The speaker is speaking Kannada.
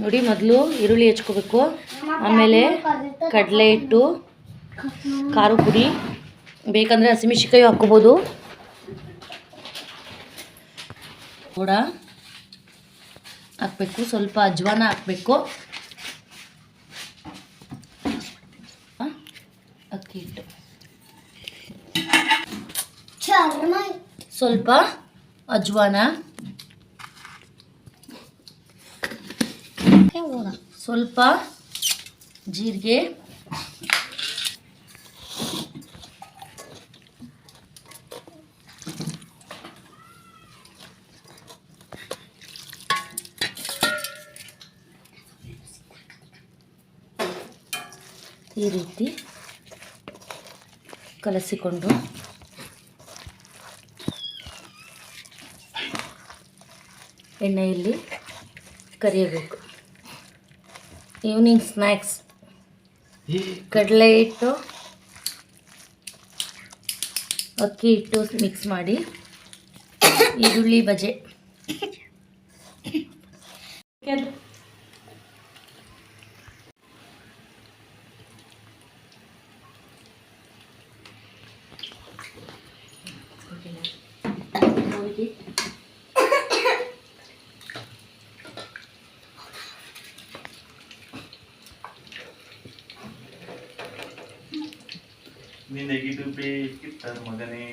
ನೋಡಿ ಮೊದಲು ಈರುಳ್ಳಿ ಹೆಚ್ಕೋಬೇಕು. ಆಮೇಲೆ ಕಡಲೆ ಹಿಟ್ಟು ಖಾರ ಪುಡಿ. ಬೇಕಂದರೆ ಹಸಿಮೆಣ್ಸಿಕಾಯಿ ಹಾಕ್ಕೋಬೋದು. ಕೂಡ ಹಾಕಬೇಕು ಸ್ವಲ್ಪ ಅಜ್ವಾನ ಹಾಕಬೇಕು. ಅಕ್ಕಿ ಹಿಟ್ಟು. ಸ್ವಲ್ಪ ಅಜ್ವಾನ. ಸ್ವಲ್ಪ ಜೀರಿಗೆ. ಈ ರೀತಿ ಕಲಸಿಕೊಂಡು. ಎಣ್ಣೆಯಲ್ಲಿ ಕರಿಯಬೇಕು. ಈವ್ನಿಂಗ್ ಸ್ನ್ಯಾಕ್ಸ್ ಕಡಲೆ ಹಿಟ್ಟು ಅಕ್ಕಿ ಹಿಟ್ಟು ಮಿಕ್ಸ್ ಮಾಡಿ. ಈರುಳ್ಳಿ ಬಜೆ. ನಿನಗಿದು ಬೇಕಿತ್ತ ಮಗನೇ